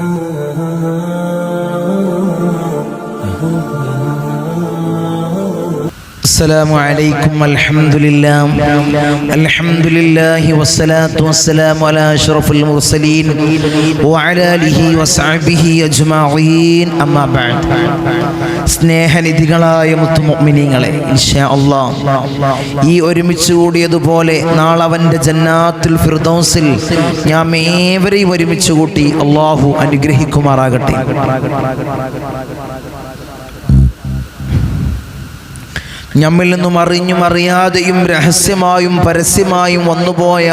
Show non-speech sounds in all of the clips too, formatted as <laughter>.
Uh-huh. <laughs> السلام عليكم الحمد لله الحمد لله والصلاة والسلام على أشرف المرسلين وعلى آله وصحبه أجمعين أما بعد സ്നേഹനിധികളായ മുത്തുമൊമിനിങ്ങളെ ഇൻഷാ അള്ളാ ഈ ഒരുമിച്ച് കൂടിയതുപോലെ നാളെ അവൻ്റെ ജന്നാത്തുൽ ഫിർദൗസിൽ ഞാൻ ഏവരെയും ഒരുമിച്ച് കൂട്ടി അള്ളാഹു അനുഗ്രഹിക്കുമാറാകട്ടെ നമ്മിൽ നിന്നും അറിഞ്ഞും അറിയാതെയും രഹസ്യമായും പരസ്യമായും വന്നുപോയ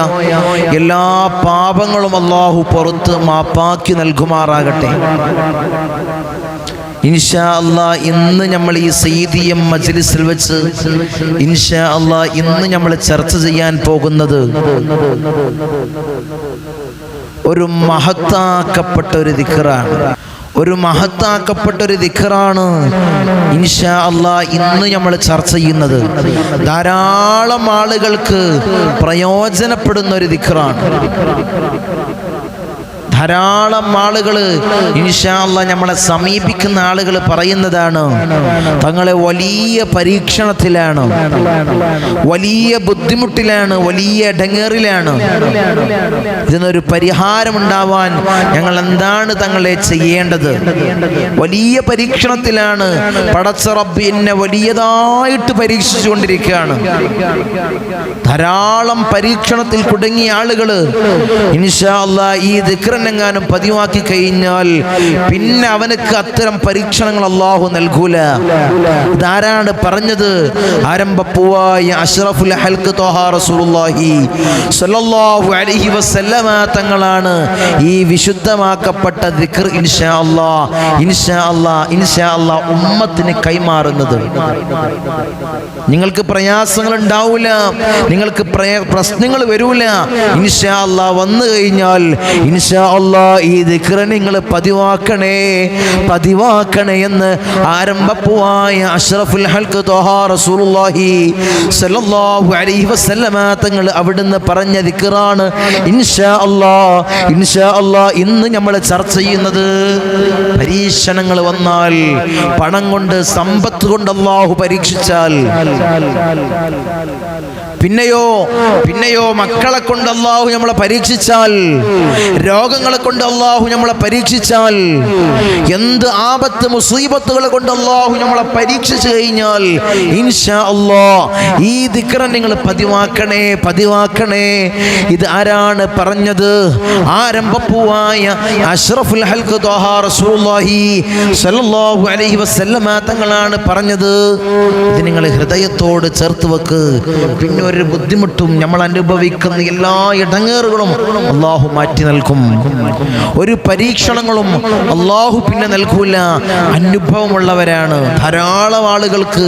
എല്ലാ പാപങ്ങളും അള്ളാഹു പുറത്ത് മാപ്പാക്കി നൽകുമാറാകട്ടെ. ഇൻഷാ അള്ളാ ഇന്ന് നമ്മൾ ഈ സീതിയം മജ്ലിസിൽ വെച്ച് ഇൻഷാ അള്ളാ ഇന്ന് നമ്മൾ ചർച്ച ചെയ്യാൻ പോകുന്നത് ഒരു മഹത്താക്കപ്പെട്ട ഒരു ദിക്കറാണ് ഒരു മഹത്താക്കപ്പെട്ട ഒരു ദിഖറാണ് ഇൻഷാ അള്ളാ ഇന്ന് നമ്മൾ ചർച്ച ചെയ്യുന്നത്. ധാരാളം ആളുകൾക്ക് പ്രയോജനപ്പെടുന്ന ഒരു ദിക്കറാണ് ധാരാളം ആളുകൾ ഇൻഷാല്ല നമ്മളെ സമീപിക്കുന്ന ആളുകൾ പറയുന്നതാണ്. തങ്ങളെ വലിയ പരീക്ഷണത്തിലാണ്. വലിയ ബുദ്ധിമുട്ടിലാണ്. വലിയ ഡങ്ങേറിലാണ് ഇതിനൊരു പരിഹാരമുണ്ടാവാൻ ഞങ്ങൾ എന്താണ് തങ്ങളെ ചെയ്യേണ്ടത്? വലിയ പരീക്ഷണത്തിലാണ്. പടച്ച റബ്ബ് എന്നെ വലിയതായിട്ട് പരീക്ഷിച്ചുകൊണ്ടിരിക്കുകയാണ്. ധാരാളം പരീക്ഷണത്തിൽ കുടുങ്ങിയ ആളുകൾ ഇൻഷാല്ല ഈ ഈ ദിക്റനെങ്ങാനും പതിവാക്കി കഴിഞ്ഞാൽ പിന്നെ അവനക്ക് അത്തരം പരീക്ഷണങ്ങൾ അള്ളാഹു നൽകൂല. ഇതാരാണ് പറഞ്ഞത്? ആരംഭപ്പൂവായ അഷ്റഫുൽ ഹൽക്ക് ത്വഹാ റസൂലുള്ളാഹി സ്വല്ലല്ലാഹു അലൈഹി വസല്ലമ തങ്ങളാണ് ഈ വിശുദ്ധമാക്കപ്പെട്ട ദിക്ർ ഇൻഷാ അല്ലാ ഇൻഷാ അല്ലാ ഇൻഷാ അല്ലാ ഉമ്മത്തിന് കൈമാറുന്നത്. നിങ്ങൾക്ക് പ്രയാസങ്ങൾ ഉണ്ടാവില്ല നിങ്ങൾക്ക് പ്രശ്നങ്ങൾ വരൂല. ഇൻഷാ അല്ലാ വന്നു കഴിഞ്ഞാൽ ഇൻഷാ അല്ലാ ഈ ദിക്റ നിങ്ങൾ പതിവാക്കണേ പതിവാക്കണേ എന്ന് ആരംഭപ്പുവായ അഷ്റഫുൽ ഹൽക്ക് തോഹാ റസൂലുള്ളാഹി സല്ലല്ലാഹു അലൈഹി വസല്ലമ തങ്ങൾ അവിടുന്ന് പറഞ്ഞ ദിക്റാണ് ഇൻഷാ അല്ലാ ഇൻഷാ അല്ലാ ഇന്ന് നമ്മൾ ചർച്ച ചെയ്യുന്നത് പരീക്ഷണങ്ങൾ വന്നാൽ പണം കൊണ്ട് സമ്പത്ത് കൊണ്ട് അള്ളാഹു പരീക്ഷിച്ചാൽ. പിന്നെയോ പിന്നെയോ മക്കളെ കൊണ്ട് അള്ളാഹു നമ്മളെ പരീക്ഷിച്ചാൽ രോഗങ്ങളെ കൊണ്ട് അള്ളാഹു നമ്മളെ പരീക്ഷിച്ചാൽ എന്ത് ആപത്ത് മുസീബത്തുകളെ കൊണ്ട് അള്ളാഹു നമ്മളെ പരീക്ഷിച്ചു കഴിഞ്ഞാൽ ഇൻഷാ അള്ളാ ഈ ദിക്റ നിങ്ങൾ പതിവാക്കണേ പതിവാക്കണേ. ഇത് ആരാണ് പറഞ്ഞത്? ആരംഭപ്പൂവായ അഷ്റഫുൽ റസൂലുള്ളാഹി അലൈഹി വസല്ലമ തങ്ങളാണ് പറഞ്ഞത്. ഇത് നിങ്ങൾ ഹൃദയത്തോട് ചേർത്ത് വെക്ക്. പിന്നെ ഒരു ബുദ്ധിമുട്ടും നമ്മൾ അനുഭവിക്കുന്ന എല്ലാ ഇടങ്ങേറുകളും അള്ളാഹു മാറ്റി നൽകും. ഒരു പരീക്ഷണങ്ങളും അള്ളാഹു പിന്നെ നൽകൂല. അനുഭവമുള്ളവരാണ്. ധാരാളം ആളുകൾക്ക്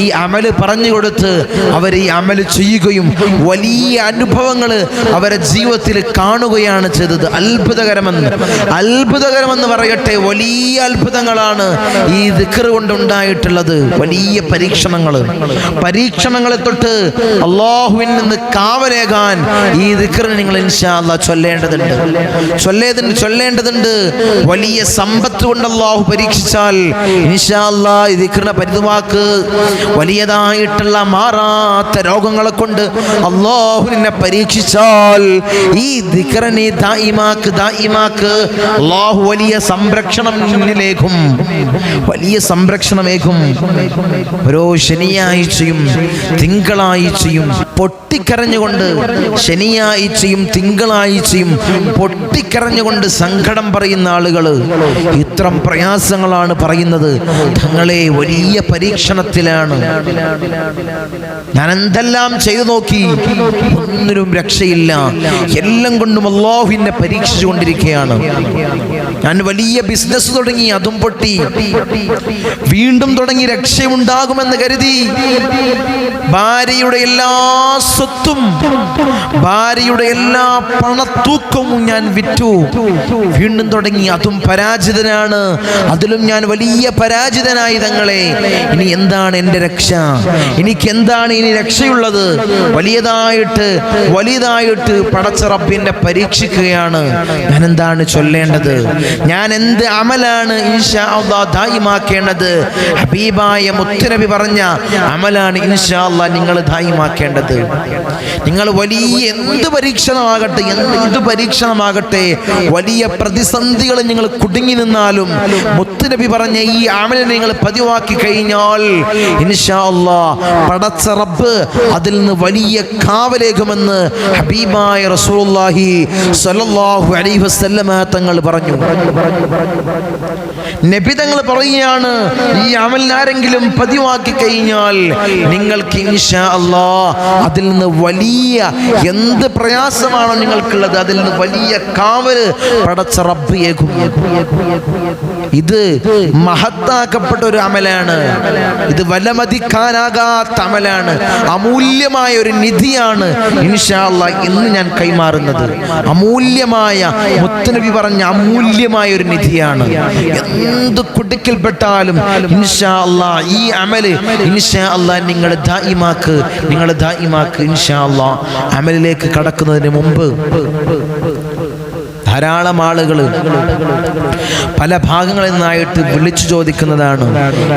ഈ അമൽ പറഞ്ഞു കൊടുത്ത് അവർ ഈ അമൽ ചെയ്യുകയും വലിയ അനുഭവങ്ങൾ അവരെ ജീവിതത്തിൽ കാണുകയാണ് ചെയ്തത്. അത്ഭുതകരമെന്ന്. അത്ഭുതകരമെന്ന് പറയട്ടെ വലിയ അത്ഭുതങ്ങളാണ് ഈ ദിക്കർ കൊണ്ടുണ്ടായിട്ടുള്ളത്. വലിയ പരീക്ഷണങ്ങൾ പരീക്ഷണങ്ങളെ തൊട്ട് അള്ളാഹുവിൽ നിന്ന് കാവലേകാൻ ഈ ദിക്കറിന് നിങ്ങൾ ഇൻഷാല്ല ചൊല്ലേണ്ടതുണ്ട്. ചൊല്ലേതിന് ചൊല്ലേണ്ടതുണ്ട്. വലിയ സമ്പത്ത് കൊണ്ട് അള്ളാഹു പരീക്ഷിച്ചാൽ ഇൻഷാ അല്ലാ ഈ ദിക്കറിനെ പരിതുവാക്ക്. വലിയതായിട്ടുള്ള മാറാത്ത രോഗങ്ങളെ കൊണ്ട് അള്ളാഹു നിന്നെ പരീക്ഷിച്ചാൽ ഈ ദിക്കറിനെ ദായിമാക്ക് ദായിമാക്ക്. അള്ളാഹു വലിയ സംരക്ഷണം നിന്നിലേക്കും വലിയ സംരക്ഷണമേകും ഓരോ ശനിയാഴ്ചയും തിങ്കളാഴ്ചയും പൊട്ടിക്കരഞ്ഞുകൊണ്ട് ശനിയാഴ്ചയും തിങ്കളാഴ്ചയും പൊട്ടിക്കരഞ്ഞുകൊണ്ട് സങ്കടം പറയുന്ന ആളുകൾ ഇത്രം പ്രയാസങ്ങളാണ് പറയുന്നത്. തങ്ങളെ വലിയ പരീക്ഷണത്തിലാണ്. ഞാൻ എന്തെല്ലാം ചെയ്തു നോക്കി? ഒന്നിനും രക്ഷയില്ല. എല്ലാം കൊണ്ടും അള്ളാഹുവിനെ പരീക്ഷിച്ചു കൊണ്ടിരിക്കുകയാണ് ഞാൻ വലിയ ബിസിനസ് തുടങ്ങി അതും പൊട്ടി. വീണ്ടും തുടങ്ങി രക്ഷയുണ്ടാകുമെന്ന് കരുതി. ഭാര്യയുടെ എല്ലാ സ്വത്തും ഭാര്യയുടെ എല്ലാ പണത്തൂക്കവും ഞാൻ വിറ്റു. വീണ്ടും തുടങ്ങി അതും പരാജിതനാണ്. അതിലും ഞാൻ വലിയ പരാജിതനായി തങ്ങളെ. ഇനി എന്താണ് എന്റെ രക്ഷ? എനിക്ക് എന്താണ് ഇനി രക്ഷയുള്ളത്? വലിയതായിട്ട് വലിയതായിട്ട് പടച്ച റബ്ബിനെ പരീക്ഷിക്കുകയാണ്. ഞാൻ എന്താണ് ചൊല്ലേണ്ടത്? ഞാൻ എന്ത് അമലാണ് ഇൻഷാ അള്ളാ ഹബീബായ മുത്തുനബി പറഞ്ഞ അമലാണ് ഇൻഷാ അള്ളാ നിങ്ങൾ ദായിമാക്കേണ്ടത്. നിങ്ങൾ വലിയ എന്ത് പരീക്ഷണമാകട്ടെ എന്ത് ഇത് പരീക്ഷണമാകട്ടെ വലിയ പ്രതിസന്ധികൾ നിങ്ങൾ കുടുങ്ങി നിന്നാലും മുത്തുനബി പറഞ്ഞ ഈ അമലിനെ നിങ്ങൾ പതിവാക്കി കഴിഞ്ഞാൽ ഇൻഷാ പടച്ച റബ്ബ് അതിൽ നിന്ന് വലിയ കാവലേകുമെന്ന് ഹബീബായ റസൂലുള്ളാഹി സ്വല്ലല്ലാഹു അലൈഹി വസല്ലമ തങ്ങൾ പറഞ്ഞു. നബി തങ്ങൾ പറയുകയാണ് ഈ അമൽ ആരെങ്കിലും പതിവാക്കി കഴിഞ്ഞാൽ നിങ്ങൾക്ക് ഇൻഷാ അതിൽ നിന്ന് വലിയ എന്ത് പ്രയാസമാണോ നിങ്ങൾക്കുള്ളത് അതിൽ നിന്ന് വലിയ കാവൽ പടച്ച ഇത് മഹത്താക്കപ്പെട്ട ഒരു അമലാണ്. ഇത് വലമതിക്കാനാകാത്ത അമലാണ്. അമൂല്യമായ ഒരു നിധിയാണ് ഇൻഷാ ഇന്ന് ഞാൻ കൈമാറുന്നത്. അമൂല്യമായ മുത്തനബി പറഞ്ഞ അമൂല്യമായ ഒരു നിധിയാണ്. എന്ത് കുടുക്കിൽപ്പെട്ടാലും ഇൻഷാ അള്ളാ ഈ അമൽ ഇൻഷാ അള്ളാ നിങ്ങൾ ദായിമാക്ക് നിങ്ങൾ ദായിമാക്ക് ഇൻഷാ അള്ളാ അമലിലേക്ക് കടക്കുന്നതിന് മുമ്പ് ധാരാളം ആളുകൾ പല ഭാഗങ്ങളിൽ നിന്നായിട്ട് വിളിച്ചു ചോദിക്കുന്നതാണ്.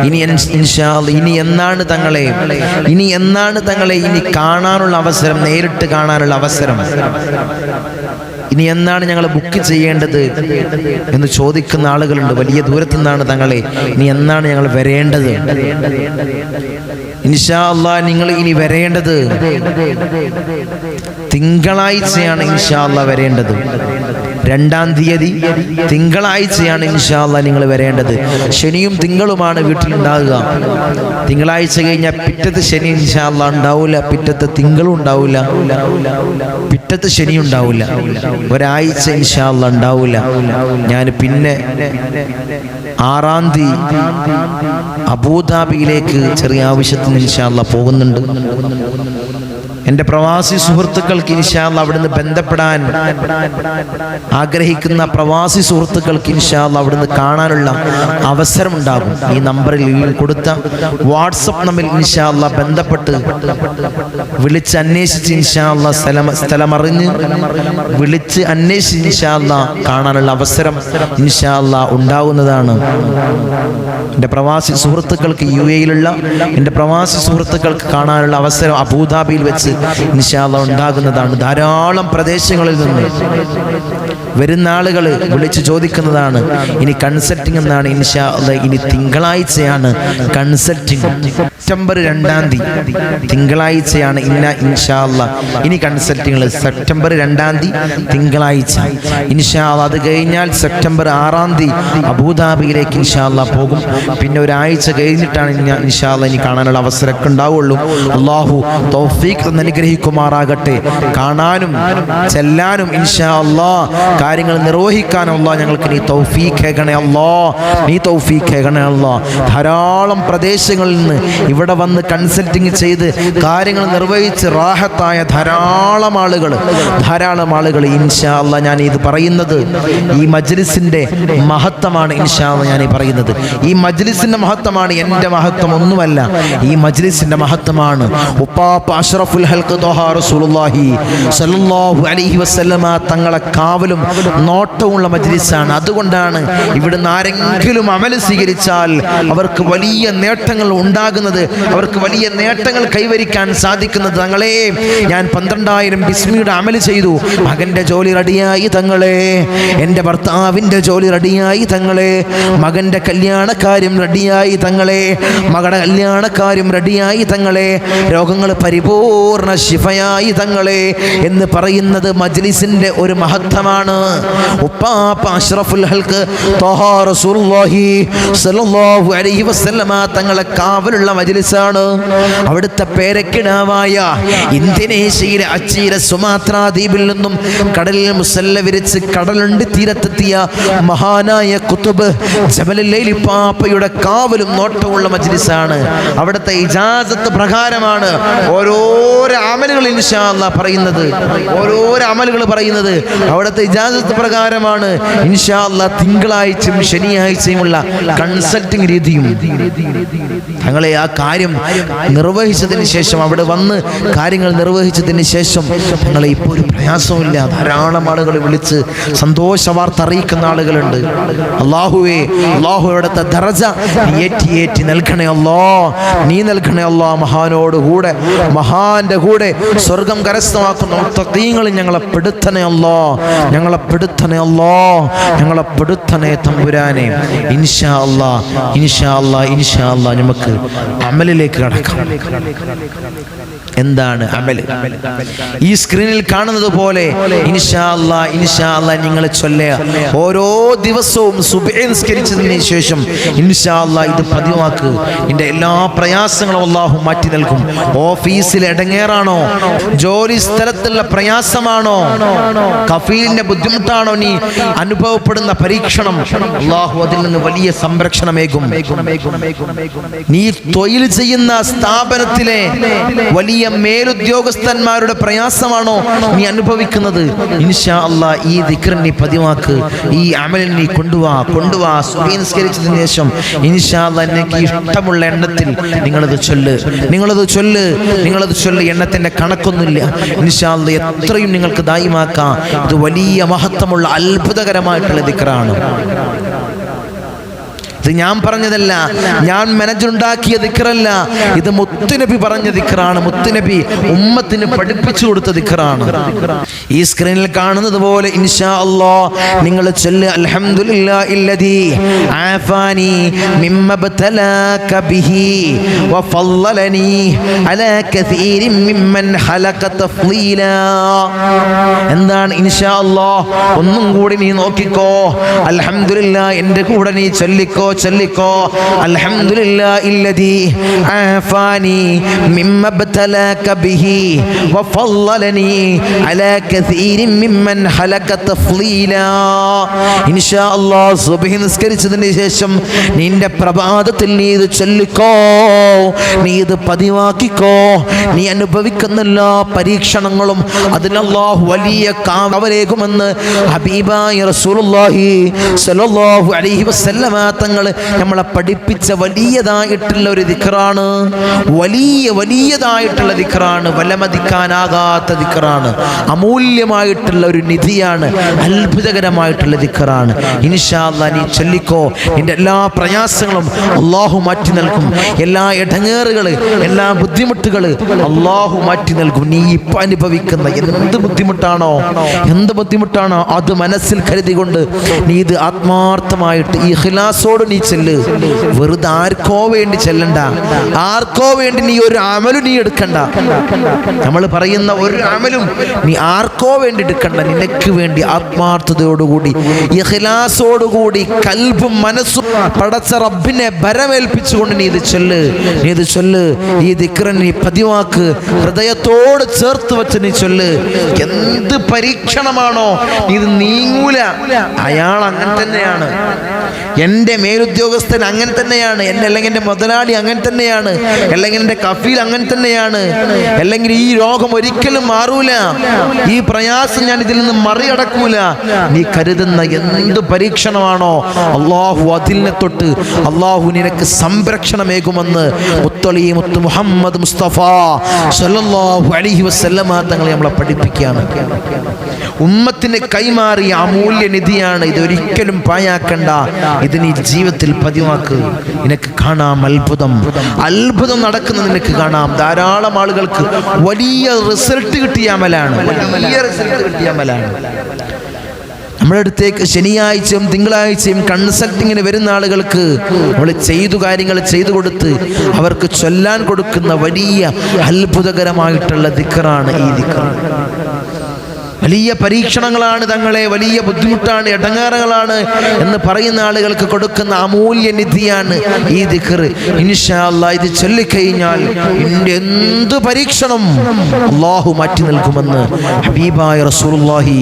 ഇനി ഇനി എന്നാണ് തങ്ങളെ? ഇനി എന്നാണ് തങ്ങളെ? ഇനി കാണാനുള്ള അവസരം നേരിട്ട് കാണാനുള്ള അവസരം. ഇനി എന്നാണ് ഞങ്ങൾ ബുക്ക് ചെയ്യേണ്ടത്? എന്ന് ചോദിക്കുന്ന ആളുകളുണ്ട്. വലിയ ദൂരത്തു നിന്നാണ് തങ്ങളെ. ഇനി എന്നാണ് ഞങ്ങൾ വരേണ്ടത്? ഇൻഷാ അള്ളാ നിങ്ങൾ ഇനി വരേണ്ടത്? തിങ്കളാഴ്ചയാണ് ഇൻഷാ അള്ളാ വരേണ്ടത്. രണ്ടാം തീയതി തിങ്കളാഴ്ചയാണ് ഇൻഷാല്ല നിങ്ങൾ വരേണ്ടത്. ശനിയും തിങ്കളുമാണ് വീട്ടിലുണ്ടാകുക. തിങ്കളാഴ്ച കഴിഞ്ഞാൽ പിറ്റത്തെ ശനി ഇൻഷാല്ല ഉണ്ടാവില്ല പിറ്റത്തെ തിങ്കളും ഉണ്ടാവില്ല പിറ്റത്തെ ശനി ഉണ്ടാവില്ല ഒരാഴ്ച ഇൻഷാല്ല ഉണ്ടാവില്ല ഞാൻ പിന്നെ ആറാം തീയതി അബൂദാബിയിലേക്ക് ചെറിയ ആവശ്യത്തിന് ഇൻഷാല്ല പോകുന്നുണ്ട്. എന്റെ പ്രവാസി സുഹൃത്തുക്കൾക്ക് ഇൻഷാല്ല അവിടുന്ന് ബന്ധപ്പെടാൻ ആഗ്രഹിക്കുന്ന പ്രവാസി സുഹൃത്തുക്കൾക്ക് ഇൻഷാല്ല അവിടുന്ന് കാണാനുള്ള അവസരമുണ്ടാകും. ഈ നമ്പറിൽ കൊടുത്ത വാട്സപ്പ് നമ്പറിൽ ഇൻഷാല്ല ബന്ധപ്പെട്ട് വിളിച്ച് അന്വേഷിച്ച് ഇൻഷാല്ല സ്ഥലം സ്ഥലമറിഞ്ഞ് വിളിച്ച് അന്വേഷിച്ച് ഇൻഷാല്ല കാണാനുള്ള അവസരം ഇൻഷാല്ല ഉണ്ടാകുന്നതാണ്. എന്റെ പ്രവാസി സുഹൃത്തുക്കൾക്ക് യു എയിലുള്ള എന്റെ പ്രവാസി സുഹൃത്തുക്കൾക്ക് കാണാനുള്ള അവസരം അബൂദാബിയിൽ വെച്ച് നിശാല ഉണ്ടാകുന്നതാണ്. ധാരാളം പ്രദേശങ്ങളിൽ നിന്ന് വരുന്ന ആളുകൾ വിളിച്ച് ചോദിക്കുന്നതാണ്. ഇനി കൺസൾട്ടിംഗ് എന്നാണ് ഇൻഷാ ഇനി തിങ്കളാഴ്ചയാണ് കൺസൾട്ടിംഗ് സെപ്റ്റംബർ രണ്ടാം തീയതി. തിങ്കളാഴ്ചയാണ് ഇന്ന ഇൻഷാ അല്ലാ ഇനി കൺസൾട്ടിങ്ങൾ സെപ്റ്റംബർ രണ്ടാം തീയതി തിങ്കളാഴ്ച. ഇൻഷാ അത് കഴിഞ്ഞാൽ സെപ്റ്റംബർ ആറാം തീയതി അബുദാബിയിലേക്ക് ഇൻഷാ അല്ലാ പോകും. പിന്നെ ഒരാഴ്ച കഴിഞ്ഞിട്ടാണ് ഇൻഷാ അല്ലാ ഇനി കാണാനുള്ള അവസരമൊക്കെ ഉണ്ടാവുള്ളൂ. അള്ളാഹു തൗഫീഖ് അനുഗ്രഹിക്കുമാറാകട്ടെ. കാണാനും ചെല്ലാനും ഇൻഷാ കാര്യങ്ങൾ നിർവഹിക്കാൻ അല്ലാ ഞങ്ങൾക്ക് നീ തൗഫീഖ് കേൾക്കണേ അല്ലാ നീ തൗഫീഖ് കേൾക്കണേ ധാരാളം പ്രദേശങ്ങളിൽ നിന്ന് ഇവിടെ വന്ന് കൺസൾട്ടിങ് ചെയ്ത് കാര്യങ്ങൾ നിർവഹിച്ച് റാഹത്തായ ധാരാളം ആളുകൾ ധാരാളം ആളുകൾ ഇൻഷാ അല്ല ഞാൻ ഇത് പറയുന്നത് ഈ മജ്ലിസിന്റെ മഹത്വമാണ് ഇൻഷാ അല്ല ഞാൻ ഈ പറയുന്നത്. ഈ മജ്ലിസിന്റെ മഹത്വമാണ് എന്റെ മഹത്വം ഒന്നുമല്ല. ഈ മജ്ലിസിന്റെ മഹത്വമാണ് ഉപ്പാപ്പ അഷ്റഫുൽ ഹൽക്ക് റസൂലുള്ളാഹി അലൈഹി വസല്ലമ തങ്ങളെ കാവലും നോട്ടവുമുള്ള മജ്ലിസാണ്. അതുകൊണ്ടാണ് ഇവിടുന്ന് ആരെങ്കിലും അമൽ സ്വീകരിച്ചാൽ അവർക്ക് വലിയ നേട്ടങ്ങൾ ഉണ്ടാകുന്നത് അവർക്ക് വലിയ നേട്ടങ്ങൾ കൈവരിക്കാൻ സാധിക്കുന്നത്. തങ്ങളെ ഞാൻ പന്ത്രണ്ടായിരം ബിസ്മിയുടെ അമൽ ചെയ്തു. മകന്റെ ജോലി റെഡിയായി തങ്ങളെ. എന്റെ ഭർത്താവിന്റെ ജോലി റെഡിയായി തങ്ങളെ. മകന്റെ കല്യാണക്കാര്യം റെഡിയായി തങ്ങളെ. മകളുടെ കല്യാണക്കാര്യം റെഡിയായി തങ്ങളെ. രോഗങ്ങൾ പരിപൂർണ ശിഫയായി തങ്ങളെ എന്ന് പറയുന്നത് മജ്ലിസിന്റെ ഒരു മഹത്വമാണ്. ഉപ്പാപ്പ അഷ്റഫുൽ ഹൽക്ക് തങ്ങളെ കാവലുള്ള മജ്ലിസാണ്. അവിടുത്തെ പേരക്കിടാവായ ഇന്തോനേഷ്യയിലെ അച്ചീര സുമാത്ര ദ്വീപിൽ നിന്നും കടലിൽ മുസല്ല വിരിച്ച് കടലുണ്ട് തീരത്തെത്തിയ മഹാനായ കുത്തുബ് ജബലല്ലൈലി പാപ്പയുടെ കാവലും നോട്ടമുള്ള മജ്ലിസാണ്. അവിടുത്തെ ഇജാസത്ത് പ്രകാരമാണ് ഓരോരോ അമലുകൾ ഇൻഷാ അല്ലാ പറയുന്നത്. ഓരോരോ അമലുകൾ പറയുന്നത്. അവിടുത്തെ ഇജാസത്ത് ഇജാസത്ത് പ്രകാരമാണ്. ഇൻഷാ അല്ലാ തിങ്കളാഴ്ചയും ശനിയാഴ്ചയുമുള്ള കൺസൾട്ടിങ് രീതിയും. ഞങ്ങളെ ആ കാര്യം നിർവഹിച്ചതിന് ശേഷം അവിടെ വന്ന് കാര്യങ്ങൾ നിർവഹിച്ചതിന് ശേഷം ഞങ്ങളെ ഇപ്പോൾ ഒരു പ്രയാസമില്ല ധാരാളം ആളുകൾ വിളിച്ച് സന്തോഷ വാർത്ത അറിയിക്കുന്ന ആളുകളുണ്ട്. അള്ളാഹുവേ അള്ളാഹു അവിടുത്തെ ദറജ ഏറ്റി ഏറ്റി നൽകണേ നീ നൽകണേ അല്ലോ മഹാനോട് കൂടെ മഹാന്റെ കൂടെ സ്വർഗം കരസ്ഥമാക്കുന്ന ഞങ്ങളെ പെടുത്തണേ അല്ലോ. ഞങ്ങളെ പെടുത്തണേ അല്ലോ. ഞങ്ങളെ പെടുത്തണേ തമ്പുരാനെ. ഇൻഷാ അല്ലാ ഇൻഷാ അല്ലാ ഇൻഷാ അല്ലാ. നമുക്ക് അമലിലേക്ക് കടക്കാം. എന്താണ് അമൽ ഈ സ്ക്രീനിൽ കാണുന്നത് പോലെ ഇൻഷാ അല്ലാ ഇൻഷാ അല്ലാ നിങ്ങൾ ചൊല്ലുക. ഓരോ ദിവസവും സുബേസ്കരിച്ചതിന് ശേഷം ഇൻഷാ അല്ലാ ഇത് പതിവാക്ക്. എന്റെ എല്ലാ പ്രയാസങ്ങളും അള്ളാഹു മാറ്റി നൽകും. ഓഫീസിൽ ഇടങ്ങേറാണോ ജോലി സ്ഥലത്തുള്ള പ്രയാസമാണോ? കഫീലിന്റെ ബുദ്ധിമുട്ടാണോ നീ? അനുഭവപ്പെടുന്ന പരീക്ഷണം. അള്ളാഹു അതിൽ നിന്ന് വലിയ സംരക്ഷണമേകും. നീ തൊഴിൽ ചെയ്യുന്ന സ്ഥാപനത്തിലെ വലിയ മേലുദ്യോഗസ്ഥന്മാരുടെ പ്രയാസമാണോ നീ അനുഭവിക്കുന്നത്? ഇൻഷാ അല്ലാ ഈ ദിക്ർ നീ പതിവാക്ക് ഈ അമലിൽ നീ കൊണ്ടുവാ കൊണ്ടുവാ സ്വീകരിച്ചതിന് ശേഷം ഇൻഷാ എനിക്ക് ഇഷ്ടമുള്ള എണ്ണത്തിൽ നിങ്ങളത് ചൊല്ല്. നിങ്ങളത് ചൊല്ല് നിങ്ങളത് ചൊല്ല്. എണ്ണത്തിന്റെ കണക്കൊന്നുമില്ല. ഇൻഷാ എത്രയും നിങ്ങൾക്ക് ദായിമാക്കാം. ഇത് വലിയ മഹത്വമുള്ള അത്ഭുതകരമായിട്ടുള്ള ദിക്റാണ്. ഇത് ഞാൻ പറഞ്ഞതല്ല. ഞാൻ മനജുണ്ടാക്കിയ ദിക്റല്ല. ഇത് മുത്തുനബി പറഞ്ഞ ദിക്റാണ്. മുത്തുനബി ഉമ്മത്തിന് പഠിപ്പിച്ചു കൊടുത്ത ദിക്റാണ്. ഈ സ്ക്രീനിൽ കാണുന്നത് പോലെ ഇൻഷാ അല്ലാ നിങ്ങൾ ചൊല്ല് അൽഹംദുലില്ലാഹില്ലദി ആഫാനി മിമ്മ ബതലാക ബിഹി വഫല്ലലനി അലാ കസീരിൻ മിമ്മൻ ഖലഖ തഫ്ലീല. എന്താണ് ഇൻഷാ അല്ലാ? ഒന്നും കൂടി നീ നോക്കിക്കോ. അൽഹംദുലില്ലാ എന്റെ കൂടെ നീ ചൊല്ലിക്കോ ചൊല്ലിക്കോ. അൽഹംദുലില്ലാ ഇല്ലദി ആഫാനി മിമ്മ ബതലാക ബിഹി വഫല്ലലനി അലാ ഹലക തഫ്ലീല. ഇൻഷാ നിസ്കരിച്ചതിന് ശേഷം നിന്റെ പ്രഭാതത്തിൽ നീ ഇത് ചൊല്ലിക്കോ. നീ ഇത് പതിവാക്കിക്കോ. നീ അനുഭവിക്കുന്ന എല്ലാ പരീക്ഷണങ്ങളും അതിനല്ലാഹു വലിയ കാവലേകുമെന്ന് ഹബീബായി റസൂലുള്ളാഹി അലൈഹി വസല്ലമ തങ്ങൾ നമ്മളെ പഠിപ്പിച്ച വലിയതായിട്ടുള്ള ഒരു ദിക്കറാണ് വലിയ വലിയതായിട്ടുള്ള ദിക്കറാണ് വലമതിക്കാനാകാത്ത ദിക്കറാണ് അമൂല്യമായിട്ടുള്ള ഒരു നിധിയാണ്. അത്ഭുതകരമായിട്ടുള്ള ദിക്കറാണ് ഇൻഷാല്ല നീ ചൊല്ലിക്കോ. നിന്റെ എല്ലാ പ്രയാസങ്ങളും അള്ളാഹു മാറ്റി നൽകും. എല്ലാ ഇടങ്ങേറുകൾ എല്ലാ ബുദ്ധിമുട്ടുകൾ അള്ളാഹു മാറ്റി നൽകും. നീ ഇപ്പം അനുഭവിക്കുന്ന എന്ത് ബുദ്ധിമുട്ടാണോ? എന്ത് ബുദ്ധിമുട്ടാണോ? അത് മനസ്സിൽ കരുതികൊണ്ട് നീ ഇത് ആത്മാർത്ഥമായിട്ട് ഈ ഹിലാസോട് നീ ചെല്ല്. വെറുതെ ആർക്കോ വേണ്ടി ചെല്ലണ്ട. ആർക്കോ വേണ്ടി നീ ഒരു അമലും നീ എടുക്കണ്ട. നമ്മൾ പറയുന്ന ഒരു അമലും നീ ആർക്കോ വേണ്ടി എടുക്കണ്ട. നിനക്ക് വേണ്ടി ആത്മാർത്ഥതയോടുകൂടി ഇഖ്ലാസോടുകൂടി കൽബും മനസ്സും പടച്ച റബ്ബിനെ ഭരമേൽപ്പിച്ചുകൊണ്ട് നീ ഇത് ചൊല്ല്. നീ ഇത് ചൊല്ല്. ഈ ദിക്റ നീ പതിവാക്ക് ഹൃദയത്തോട് ചേർത്ത് വെച്ച് നീ ചൊല്ല്. എന്ത് പരീക്ഷണമാണോ ഇത് നീങ്ങൂല. അയാൾ അങ്ങനെ തന്നെയാണ്. എന്റെ മേലുദ്യോഗസ്ഥൻ അങ്ങനെ തന്നെയാണ്. എന്റെ അല്ലെങ്കിൽ എന്റെ മുതലാളി അങ്ങനെ തന്നെയാണ്. അല്ലെങ്കിൽ എന്റെ കഫീൽ അങ്ങനെ തന്നെയാണ്. അല്ലെങ്കിൽ ഈ രോഗം ഒരിക്കലും മാറൂല. ഈ പ്രയാസം ഞാൻ ഇതിൽ നിന്ന് മറികടക്കൂല. നീ കരുതുന്ന എന്ത് പരീക്ഷണമാണോ അള്ളാഹു അതിലിനെ തൊട്ട് അള്ളാഹു നിനക്ക് സംരക്ഷണമേകുമെന്ന് മുത്തളി മുത്ത് മുഹമ്മദ് മുസ്തഫ സല്ലല്ലാഹു അലൈഹി വസല്ലമ തങ്ങളെ നമ്മളെ പഠിപ്പിക്കുകയാണ്. ഉമ്മത്തിന് കൈമാറിയ അമൂല്യ നിധിയാണ് ഇതൊരിക്കലും പായാക്കണ്ട ഇത് നീ ജീവിതത്തിൽ പതിവാക്ക്. നിനക്ക് കാണാം അത്ഭുതം. അത്ഭുതം നടക്കുന്ന നിനക്ക് കാണാം. ധാരാളം ആളുകൾക്ക് വലിയ റിസൾട്ട് കിട്ടിയ അമലാണ്. വലിയ റിസൾട്ട് കിട്ടിയ അമലാണ്. നമ്മുടെ അടുത്തേക്ക് ശനിയാഴ്ചയും തിങ്കളാഴ്ചയും കൺസൾട്ടിങ്ങിന് വരുന്ന ആളുകൾക്ക് നമ്മൾ ചെയ്തു കാര്യങ്ങൾ ചെയ്തു കൊടുത്ത് അവർക്ക് ചൊല്ലാൻ കൊടുക്കുന്ന വലിയ അത്ഭുതകരമായിട്ടുള്ള ദിക്കറാണ് ഈ ദിക്കർ. വലിയ പരീക്ഷണങ്ങളാണ് തങ്ങളെ വലിയ ബുദ്ധിമുട്ടാണ് ഇടങ്ങാറുകളാണ് എന്ന് പറയുന്ന ആളുകൾക്ക് കൊടുക്കുന്ന അമൂല്യ നിധിയാണ് ഈ ദിഖർ. ഇൻഷാല്ല ഇത് ചൊല്ലിക്കഴിഞ്ഞാൽ എന്ത് പരീക്ഷണം അള്ളാഹു മാറ്റി നൽകുമെന്ന് ഹബീബായ റസൂലുള്ളാഹി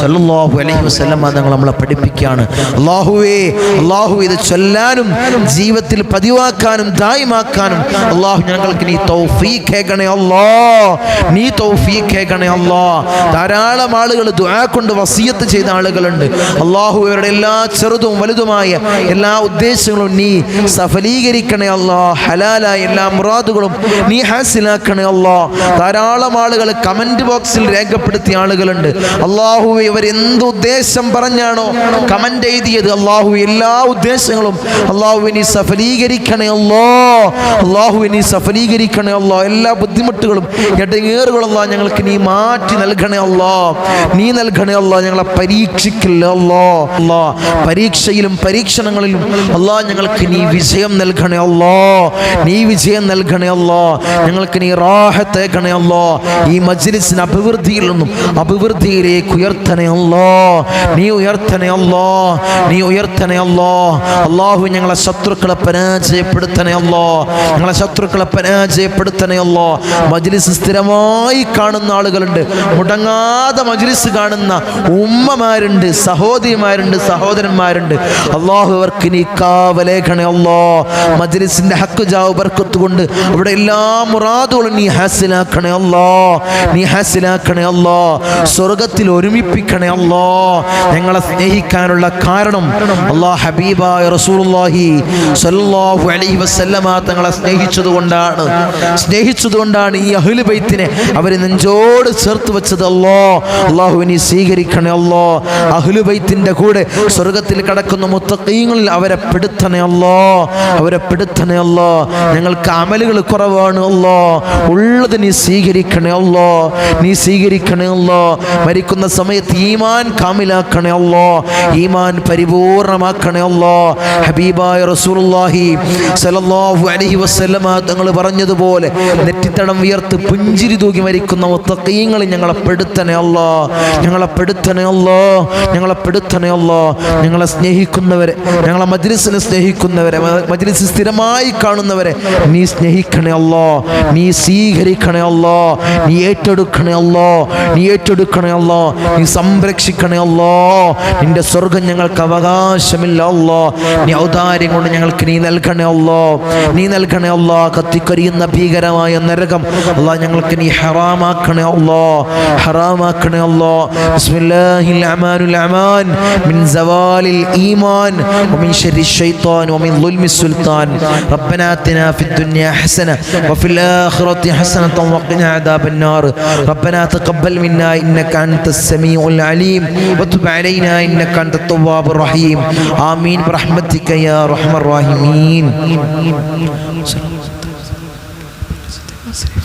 സല്ലല്ലാഹു അലൈഹി വസല്ലമ തങ്ങൾ നമ്മളെ പഠിപ്പിക്കുകയാണ്. അള്ളാഹുവേ അള്ളാഹു ഇത് ചൊല്ലാനും ജീവിതത്തിൽ പതിവാക്കാനും ദായമാക്കാനും അള്ളാഹു ഞങ്ങൾക്ക് നീ തൗഫീഖ് കേൾക്കണേ നീ തൗഫീഖ് കേൾക്കണേ അല്ലാ. ധാരാളം ധാരാളം ആളുകൾ ദുആ കൊണ്ട് വസീയത്ത് ചെയ്ത ആളുകളുണ്ട്. അള്ളാഹു ഇവരുടെ എല്ലാ ചെറുതും വലുതുമായ എല്ലാ ഉദ്ദേശങ്ങളും നീ സഫലീകരിക്കണേ അല്ലാ ഹലാലായ എല്ലാ മുറാദുകളും നീ ഹാസിലാക്കണേ അല്ലാ. ധാരാളം ആളുകൾ കമന്റ് ബോക്സിൽ രേഖപ്പെടുത്തിയ ആളുകളുണ്ട്. അള്ളാഹു ഇവർ എന്ത് ഉദ്ദേശം പറഞ്ഞാണോ കമന്റ് എഴുതിയത് അള്ളാഹു എല്ലാ ഉദ്ദേശങ്ങളും അള്ളാഹു നീ സഫലീകരിക്കണേ അല്ലോ. അള്ളാഹു നീ സഫലീകരിക്കണേ അല്ലോ. എല്ലാ ബുദ്ധിമുട്ടുകളും ഇടങ്ങേറുകളും അല്ലാ ഞങ്ങൾക്ക് നീ മാറ്റി നൽകണേ അല്ലോ. നീ നൽകണേ അല്ല ഞങ്ങളെ പരീക്ഷിക്കില്ല അല്ലോ അല്ലോ പരീക്ഷയിലും പരീക്ഷണങ്ങളിലും അല്ലാ ഞങ്ങൾക്ക് നീ വിജയം നൽകണേ അല്ലോ നീ വിജയം നൽകണേ അല്ലോ ഞങ്ങൾക്ക് നീ റാഹത്തേക്കണേ അല്ലോ ഈ മജ്ലിസിന് അഭിവൃദ്ധിയിൽ നിന്നും അഭിവൃദ്ധിയിലേക്ക് ഉയർത്തണേ അല്ലോ നീ ഉയർത്തണേ അല്ലോ നീ ഉയർത്തണേ അല്ലോ അള്ളാഹു ഞങ്ങളെ ശത്രുക്കളെ പരാജയപ്പെടുത്തണേ അല്ലോ ഞങ്ങളെ ശത്രുക്കളെ പരാജയപ്പെടുത്തണേ അല്ലോ മജ്ലിസ് സ്ഥിരമായി കാണുന്ന ആളുകളുണ്ട്. മുടങ്ങാതെ മജ്ലിസ് കാണുന്ന ഉമ്മമാരുണ്ട് സഹോദരിമാരുണ്ട് സഹോദരന്മാരുണ്ട്. അള്ളാഹു അവർക്ക് നീ കാവലേഖണേ അല്ലോ. മജ്ലിസിന്റെ ഹക്ക് ജാവ് ബർക്കത്ത് കൊണ്ട് അവിടെ എല്ലാ മുറാദുകളും നീ ഹാസിലാക്കണേ അല്ലോ. നീ ഹാസിലാക്കണേ അല്ലോ. സ്വർഗത്തിൽ ഒരുമിപ്പിക്കണേ അല്ലോ. ഞങ്ങളെ സ്നേഹിക്കാനുള്ള കാരണം അള്ളാഹ് ഹബീബായ റസൂലുള്ളാഹി സ്വല്ലല്ലാഹു അലൈഹി വസല്ലമ തങ്ങളെ സ്നേഹിച്ചതുകൊണ്ടാണ്. സ്നേഹിച്ചതുകൊണ്ടാണ് സ്നേഹിച്ചത് കൊണ്ടാണ് ഈ അഹ്ലു ബൈത്തിനെ അവർ നെഞ്ചോട് ചേർത്ത് വെച്ചത് അല്ലോ. അള്ളാഹു ഇനി സ്വീകരിക്കണേ അല്ലോ അഹ്ലു ബൈത്തിന്റെ കൂടെ സ്വർഗത്തിൽ കടക്കുന്ന മുത്തക്കീങ്ങളിൽ അവരെ പെടുത്തണേ അല്ലോ അവരെ പെടുത്തണേ അല്ലോ ഞങ്ങൾക്ക് അമലുകൾ കുറവാണ് അല്ലോ ഉള്ളത് നീ സ്വീകരിക്കണേ അല്ലോ നീ സ്വീകരിക്കണേ അല്ലോ മരിക്കുന്ന സമയത്ത് ഈമാൻ കാമിലാക്കണേ അല്ലോ ഈമാൻ പരിപൂർണമാക്കണേ അല്ലോ ഹബീബായ റസൂലുള്ളാഹി സല്ലല്ലാഹു അലൈഹി വസല്ലമ തങ്ങൾ പറഞ്ഞതുപോലെ നെറ്റിത്തടം വിയർത്ത് പുഞ്ചിരി തൂകി മരിക്കുന്ന മുത്തക്കീങ്ങളിൽ ഞങ്ങളെ പെടുത്തണേ അല്ലോ ഞങ്ങളെ പെടുത്തണേ അല്ലോ ഞങ്ങളെ പെടുത്തണേ അല്ലോ ഞങ്ങളെ സ്നേഹിക്കുന്നവരെ ഞങ്ങളെ മജ്ലിസിനെ സ്നേഹിക്കുന്നവരെ മജ്ലിസ് സ്ഥിരമായി കാണുന്നവരെ നീ സ്നേഹിക്കണേ അല്ലോ നീ സ്വീകരിക്കണേ അല്ലോ നീ ഏറ്റെടുക്കണേ അല്ലോ നീ ഏറ്റെടുക്കണേ അല്ലോ നീ സംരക്ഷിക്കണേ അല്ലോ നിന്റെ സ്വർഗം ഞങ്ങൾക്ക് അവകാശമില്ല അല്ലോ നീ ഔദാര്യം കൊണ്ട് ഞങ്ങൾക്ക് നീ നൽകണേ അല്ലോ നീ നൽകണേ അല്ലോ കത്തിക്കൊരിയുന്ന ഭീകരമായ നരകം അല്ല ഞങ്ങൾക്ക് നീ ഹറാമാക്കണേ അല്ലോ ഹറാമാക്കണേ അല്ലോ ബിസ്മില്ലാഹിൽ അമാനുൽ അമാൻ മിൻ സവാലിൽ ഈമാൻ ومن شر الشيطان ومن ظلم السلطان ربنا آتنا في الدنيا حسنة وفي الآخرة حسنة وقنا عذاب النار ربنا تقبل منا إنك أنت السميع العليم وتب علينا إنك أنت التواب الرحيم آمين برحمتك يا أرحم الراحمين السلام